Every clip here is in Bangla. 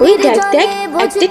ওই দেখ দেখ একটা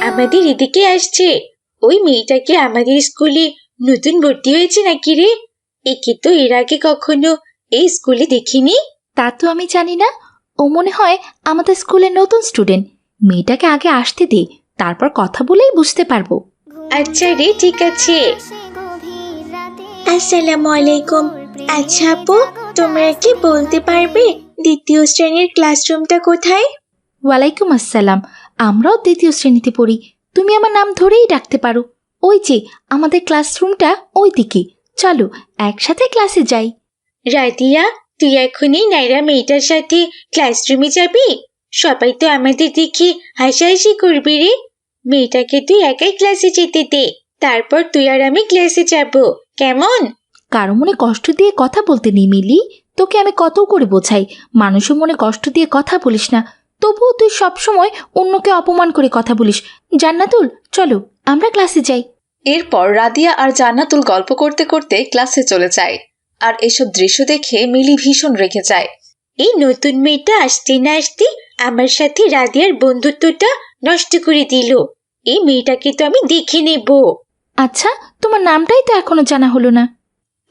আমাদের এদিকে আসছে। ওই মেয়েটাকে আমাদের স্কুলে নতুন ভর্তি হয়েছে নাকি রে? একে তো এর আগে কখনো এই স্কুলে দেখিনি। তা তো আমি জানি না। ও মনে হয় আমাদের স্কুলের নতুন স্টুডেন্ট। মেয়েটাকে আগে আসতে দে তারপর কথা বলেই বুঝতে পারব। আচ্ছা রে ঠিক আছে। আসসালামু আলাইকুম। আচ্ছা আপু তোমরা কি বলতে পারবে দ্বিতীয় শ্রেণির ক্লাসরুমটা কোথায়? ওয়ালাইকুম আসসালাম। আমরাও দ্বিতীয় শ্রেণীতে পড়ি। তুমি আমার নাম ধরেই ডাকতে পারো। ওই যে আমাদের ক্লাসরুমটা ওই দিকে চলো একসাথে ক্লাসে যাই। রাদিয়া তুই এখনই নাইরা মেয়েটার সাথে ক্লাসরুমে যাবি? সবাই তো আমাদের দেখে হাসাহাসি করবি রে। মেয়েটাকে তুই একাই ক্লাসে যেতে দে তারপর তুই আর আমি ক্লাসে যাব। কেমন? কারও মনে কষ্ট দিয়ে কথা বলতে নেই মিলি। তোকে আমি কত করে বোঝাই? মানুষের মনে কষ্ট দিয়ে কথা বলিস না। তবুও তুই সবসময় অন্যকে অপমান করে কথা বলিস। জান্নাতুল চলো আমরা ক্লাসে যাই। এরপর রাদিয়া আর জান্নাতুল গল্প করতে করতে ক্লাসে চলে যায়। আর এসব দৃশ্য দেখে মিলি ভীষণ রেগে যায়। এই নতুন মেয়েটা আসতে না আসতে আমার সাথে রাদিয়ার বন্ধুত্বটা নষ্ট করে দিল। এই মেয়েটাকে তো আমি দেখে নেব। আচ্ছা তোমার নামটাই তো এখনও জানা হলো না।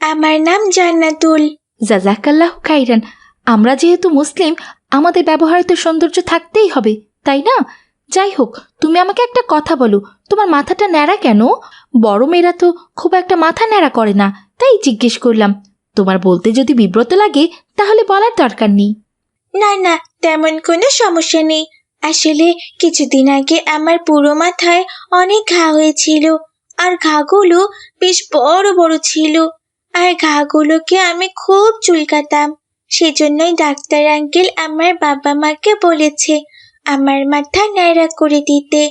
আমার নাম জান্নাতুল। জাজাকাল্লাহ খাইরান। আমরা যেহেতু মুসলিম আমাদের ব্যবহারে তো সৌন্দর্য থাকতেই হবে তাই না? যাই হোক তুমি আমাকে একটা কথা বলো তোমার মাথাটা ন্যাড়া কেন? বড় মেয়েরা তো খুব একটা মাথা ন্যাড়া করে না তাই জিজ্ঞেস করলাম। তোমার বলতে যদি বিব্রত লাগে তাহলে বলার দরকার নেই। না না তেমন কোনো সমস্যা নেই। আসলে কিছুদিন আগে আমার পুরো মাথায় অনেক ঘা হয়েছিল আর ঘাগুলো বেশ বড় বড় ছিল। আর ঘাগুলোকে আমি খুব চুলকাতাম। সেজন্যই ডাক্তার আঙ্কেল আমার বাবা মাকে বলেছে আমার মাথা ন্যাড়া করে দিতে।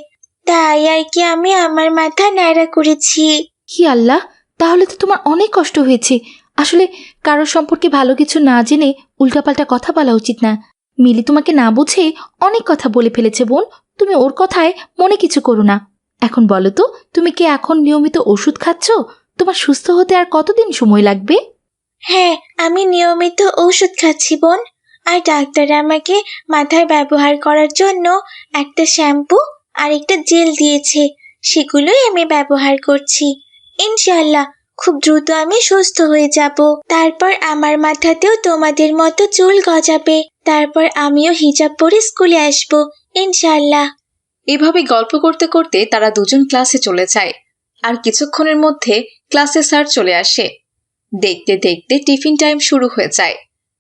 তাই আর কি আমি আমার মাথা ন্যাড়া করেছি। কি আল্লাহ তাহলে তো তোমার অনেক কষ্ট হয়েছে। আসলে কারোর সম্পর্কে ভালো কিছু না জেনে উল্টাপাল্টা কথা বলা উচিত না। মিলি তোমাকে না বুঝে অনেক কথা বলে ফেলেছে বোন। তুমি ওর কথায় মনে কিছু করো না। এখন বলো তো, তুমি কি এখন নিয়মিত ওষুধ খাচ্ছ? তোমার সুস্থ হতে আর কতদিন সময় লাগবে? হ্যাঁ আমি নিয়মিত ঔষধ খাচ্ছি বোন। আর ডাক্তার আমাকে মাথায় ব্যবহার করার জন্য একটা শ্যাম্পু আর একটা জেল দিয়েছে। সেগুলোই আমি ব্যবহার করছি। ইনশাল্লাহ খুব দ্রুত আমি সুস্থ হয়ে যাব। তারপর আমার মাথাতেও তোমাদের মতো চুল গজাবে। তারপর আমিও হিজাব পরে স্কুলে আসব ইনশাল্লাহ এভাবে গল্প করতে করতে তারা দুজন ক্লাসে চলে যায়। আর কিছুক্ষণের মধ্যে ক্লাসে স্যার চলে আসে। দেখতে দেখতে টিফিন টাইম শুরু হয়ে যায়।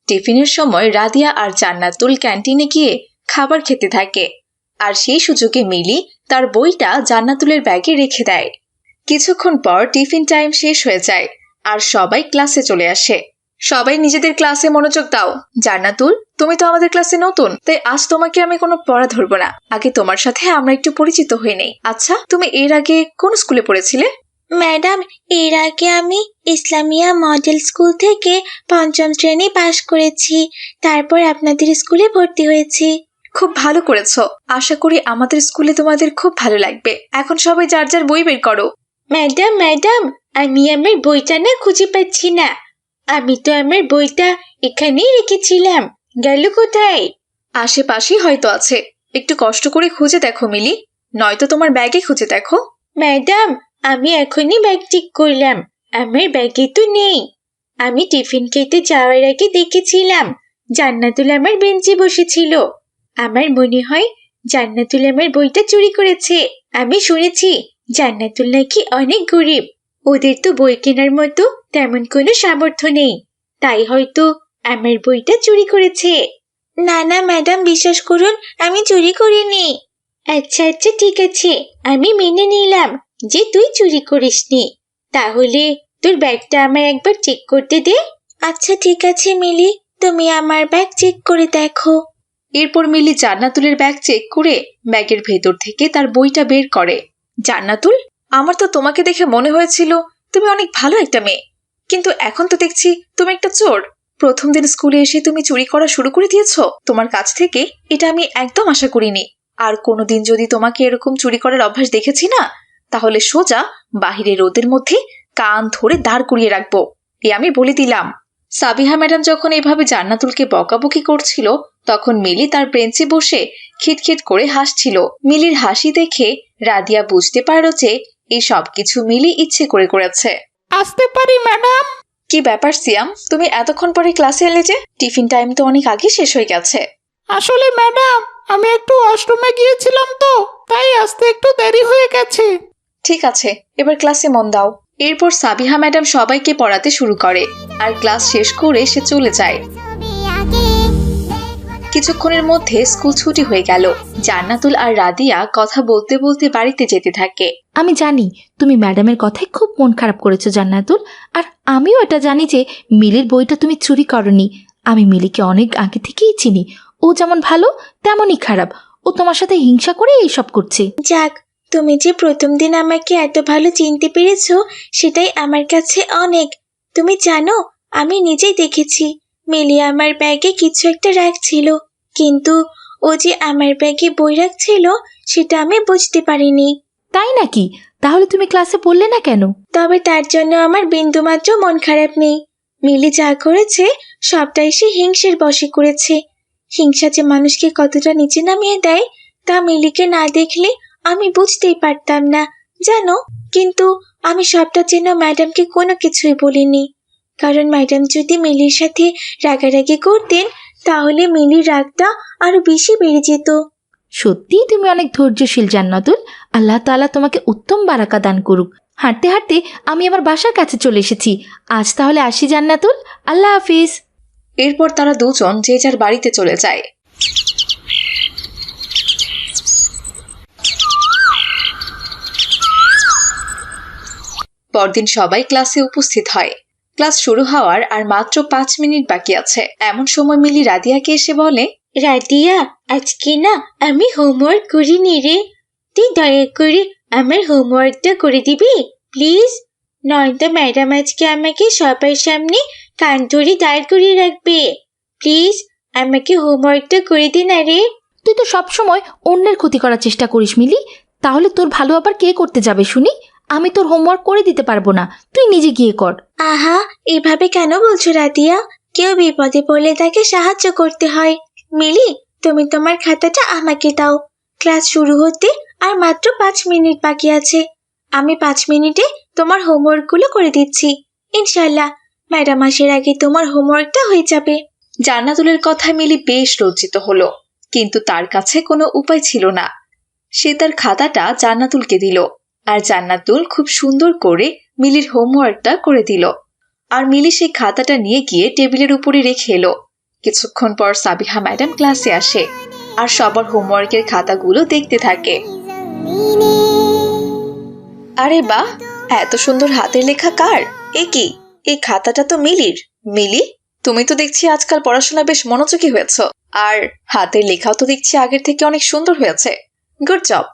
টিফিনের সময় রাদিয়া আর জান্নাতুল ক্যান্টিনে গিয়ে খাবার খেতে থাকে। আর সেই সুযোগে মিলি তার বইটা জান্নাতুলের ব্যাগে রেখে দেয়। কিছুক্ষণ পর টিফিন টাইম শেষ হয়ে যায় আর সবাই ক্লাসে চলে আসে। সবাই নিজেদের ক্লাসে মনোযোগ দাও। জান্নাতুল তুমি তো আমাদের ক্লাসে নতুন তাই আজ তোমাকে আমি কোনো পড়া ধরবো না। আগে তোমার সাথে আমরা একটু পরিচিত হয়ে নেই। আচ্ছা তুমি এর আগে কোন স্কুলে পড়েছিলে? ম্যাডাম এর আগে আমি ইসলামিয়া মডেল স্কুল থেকে পঞ্চম শ্রেণি পাশ করেছি। তারপর আপনাদের স্কুলে ভর্তি হয়েছি। খুব ভালো করেছ। আশা করি আমাদের স্কুলে তোমাদের খুব ভালো লাগবে। এখন সবাই যার যার বই বের করো। ম্যাডাম ম্যাডাম আমি আমার বইটা না খুঁজে পাচ্ছি না। আমি তো আমার বইটা এখানেই রেখেছিলাম। গেল কোথায়? আশেপাশেই হয়তো আছে। একটু কষ্ট করে খুঁজে দেখো মিলি। নয়তো তোমার ব্যাগে খুঁজে দেখো। ম্যাডাম আমি এখনই ব্যাগ ঠিক করলাম। আমার ব্যাগে তো নেই। আমি টিফিন খেতে যাওয়ার আগে দেখেছিলাম জান্নাতুল আমার বেঞ্চে বসেছিল। আমার মনে হয় জান্নাতুল আমার বইটা চুরি করেছে। আমি শুনেছি জান্নাতুল নাকি অনেক গরিব। ওদের তো বই কেনার মতো তেমন কোনো সামর্থ্য নেই। তাই হয়তো আমার বইটা চুরি করেছে। না না ম্যাডাম বিশ্বাস করুন আমি চুরি করিনি। আচ্ছা আচ্ছা ঠিক আছে আমি মেনে নিলাম যে তুই চুরি করিসনি। তাহলে তোর ব্যাগটা আমায় একবার চেক করতে দে। আচ্ছা ঠিক আছে মিলি তুমি আমার ব্যাগ চেক করে দেখো। এরপর মিলি জান্নাতুলের ব্যাগ চেক করে ব্যাগের ভেতর থেকে তার বইটা বের করে। জান্নাতুল, আমার তো তোমাকে দেখে মনে হয়েছিল তুমি অনেক ভালো একটা মেয়ে। কিন্তু এখন তো দেখছি তুমি একটা চোর। প্রথম দিন স্কুলে এসে তুমি চুরি করা শুরু করে দিয়েছ। তোমার কাছ থেকে এটা আমি একদম আশা করিনি। আর কোনোদিন যদি তোমাকে এরকম চুরি করার অভ্যাস দেখেছি না, তাহলে সোজা বাহিরে রোদের মধ্যে কান ধরে দাঁড় করিয়ে রাখব। এ আমি বলে দিলাম। সাবিহা ম্যাডাম যখন এভাবে জান্নাতুলকে বকাবকি করছিল তখন মিলি তার বেঞ্চে বসে খিটখিট করে হাসছিল। মিলির হাসি দেখে রাদিয়া বুঝতে পারল যে এই সবকিছু মিলি ইচ্ছে করে করেছে। আসতে পারি ম্যাডাম? কি ব্যাপার সিয়াম? তুমি এতক্ষণ পরে ক্লাসে এলে যে টিফিন টাইম তো অনেক আগে শেষ হয়ে গেছে। আসলে ম্যাডাম আমি একটু ওয়াশরুমে গিয়েছিলাম তো তাই আসতে একটু দেরি হয়ে গেছে। ঠিক আছে এবার ক্লাসে মন দাও। এরপর সাবিহা ম্যাডাম সবাইকে পড়াতে শুরু করে। আর ক্লাস শেষ করে সে চলে যায়। কিছুক্ষণের মধ্যে স্কুল ছুটি হয়ে গেল। জান্নাতুল আর রাদিয়া কথা বলতে বলতে বাড়িতে যেতে থাকে। আমি জানি তুমি ম্যাডামের কথায় খুব মন খারাপ করেছ জান্নাতুল। আর আমিও এটা জানি যে মিলির বইটা তুমি চুরি করনি। আমি মিলিকে অনেক আগে থেকেই চিনি। ও যেমন ভালো তেমনই খারাপ। ও তোমার সাথে হিংসা করে এইসব করছে। যাক তুমি যে প্রথম দিন আমাকে এত ভালো চিনতে পেরেছ সেটাই আমার কাছে অনেক। তুমি জানো আমি নিজেই দেখেছি মিলি আমার ব্যাগে কিছু একটা রাখছিল। কিন্তু ও যে আমার ব্যাগে বই রাখছিল সেটা আমি বুঝতে পারিনি। তাই নাকি? তাহলে তুমি ক্লাসে পড়লে না কেন? তবে তার জন্য আমার বিন্দুমাত্র মন খারাপ নেই। মিলি যা করেছে সবটাই সে হিংসের বশে করেছে। হিংসা যে মানুষকে কতটা নিচে নামিয়ে দেয় তা মিলিকে না দেখলে আমি বুঝতেই পারতাম না জানো? কিন্তু আমি সবটা যেন ম্যাডামকে কোনো কিছুই বলিনি। কারণ ম্যাডাম যদি মিলির সাথে রাগারাগি করতেন তাহলে মিলির রাগটা আরও বেশি বেড়ে যেত। সত্যিই তুমি অনেক ধৈর্যশীল জান্নাতুল। আল্লাহ তাআলা তোমাকে উত্তম বারাকা দান করুক। হাঁটতে হাঁটতে আমি আমার বাসার কাছে চলে এসেছি। আজ তাহলে আসি জান্নাতুল। আল্লাহ হাফিজ। এরপর তারা দুজন যে যার বাড়িতে চলে যায়। পরদিন সবাই ক্লাসে উপস্থিত হয়। ক্লাস শুরু হওয়ার আর মাত্র পাঁচ মিনিট বাকি আছে। এমন সময় মিলি রাদিয়াকে এসে বলে রাদিয়া আজকে না আমি হোমওয়ার্ক করিনি রে। তুই দয়া করে আমার হোমওয়ার্কটা করে দিবি প্লিজ নয়তো ম্যাডাম আজকে আমাকে সবার সামনে কান ধরে দাঁড় করিয়ে রাখবে। প্লিজ আমাকে হোমওয়ার্কটা করে দে না রে। তুই তো সবসময় অন্যের ক্ষতি করার চেষ্টা করিস মিলি। তাহলে তোর ভালো আবার কে করতে যাবে শুনি? আমি তোর হোমওয়ার্ক করে দিতে পারব না। তুই নিজে গিয়ে কর। আহা এভাবে কেন বলছো রাতিয়া? কেউ বিপদে পড়লে তাকে সাহায্য করতে হয়। মিলি তুমি তোমার খাতাটা আমাকে দাও। ক্লাস শুরু হতে আর মাত্র পাঁচ মিনিট বাকি আছে। আমি পাঁচ মিনিটে তোমার হোমওয়ার্কগুলো করে দিচ্ছি। ইনশাল্লাহ ম্যাডাম আসার আগে তোমার হোমওয়ার্কটা হয়ে যাবে। জান্নাতুলের কথায় মিলি বেশ লজ্জিত হলো কিন্তু তার কাছে কোনো উপায় ছিল না। সে তার খাতাটা জান্নাতুলকে দিল। আর জান্নাতুল খুব সুন্দর করে মিলির হোমওয়ার্কটা করে দিল। আর মিলি সেই খাতাটা নিয়ে গিয়ে টেবিলের উপরে রেখে এলো। কিছুক্ষণ পর সাবিহা ম্যাডাম ক্লাসে আসে আর সবার হোমওয়ার্কের খাতাগুলো দেখতে থাকে। আরে বাহ, এত সুন্দর হাতের লেখা কার? এ কি? এই খাতাটা তো মিলির। মিলি, তুমি তো দেখছি আজকাল পড়াশোনা বেশ মনোযোগী হয়েছ। আর হাতের লেখাও তো দেখছি আগের থেকে অনেক সুন্দর হয়েছে। Good job.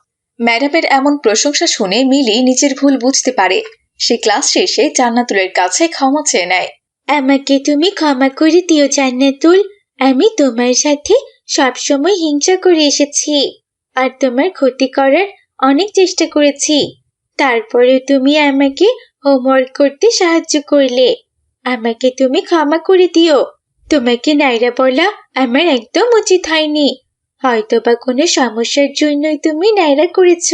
ম্যাডামের এমন প্রশংসা শুনে মিলি নিজের ভুল বুঝতে পারে। সে ক্লাস শেষে জান্নাতুলের কাছে ক্ষমা চেয়ে নেয়। আমাকে তুমি ক্ষমা করে দিও, জান্নাতুল। আমি তোমার সাথে সবসময় হিংসা করে এসেছি আর তোমার ক্ষতি করার অনেক চেষ্টা করেছি। তারপরে তুমি আমাকে হোমওয়ার্ক করতে সাহায্য করলে। আমাকে তুমি ক্ষমা করে দিও। তোমাকে নাইরা বলা আমার একদম উচিত হয়নি। হয়তো বা কোনো সমস্যার জন্যই তুমি নাইরা করেছ।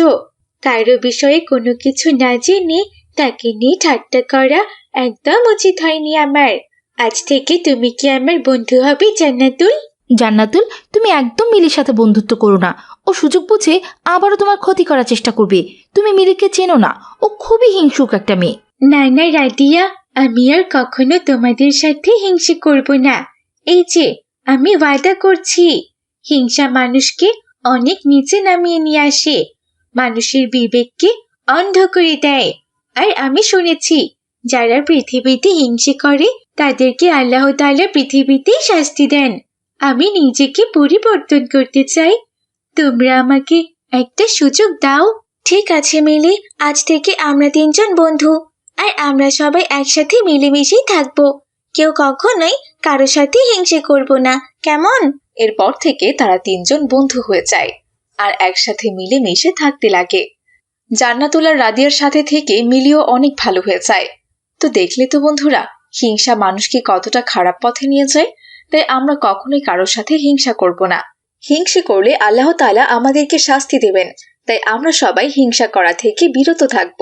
কারও বিষয়ে কোনো কিছু না জেনে তাকে নিয়ে ঠাট্টা করা একদম উচিত হয়নি আমার। আজ থেকে তুমি কি আমার বন্ধু হবে জান্নাতুল? জান্নাতুল তুমি একদম মিলির সাথে বন্ধুত্ব করো না। ও সুযোগ বুঝে আবারও তোমার ক্ষতি করার চেষ্টা করবে। তুমি মিলিকে চেনো না। ও খুবই হিংসুক একটা মেয়ে। না না রাদিয়া আমি আর কখনো তোমাদের সাথে হিংসে করব না। এই যে আমি ওয়াদা করছি। হিংসা মানুষকে অনেক নিচে নামিয়ে নিয়ে আসে। মানুষের বিবেককে অন্ধ করে দেয়। আর আমি শুনেছি, যারা পৃথিবীতে হিংসে করে, তাদেরকে আল্লাহ তাআলা পৃথিবীতেই শাস্তি দেন। আমি নিজেকে পরিবর্তন করতে চাই। তোমরা আমাকে একটা সুযোগ দাও। ঠিক আছে, মিলি। আজ থেকে আমরা তিনজন বন্ধু। আর আমরা সবাই একসাথে মিলেমিশেই থাকব। কেউ কখনোই কারও সাথে হিংসে করব না। কেমন? এরপর থেকে তারা তিনজন বন্ধু হয়ে যায় আর একসাথে মিলে মিশে থাকতে লাগে। জান্নাতুল আর রাদিয়ার সাথে থেকে মিলিও অনেক ভালো হয়ে যায়। তো দেখলে তো বন্ধুরা, হিংসা মানুষকে কতটা খারাপ পথে নিয়ে যায়, তাই আমরা কখনোই কারোর সাথে হিংসা করব না। হিংসে করলে আল্লাহ তাআলা আমাদেরকে শাস্তি দেবেন, তাই আমরা সবাই হিংসা করা থেকে বিরত থাকব।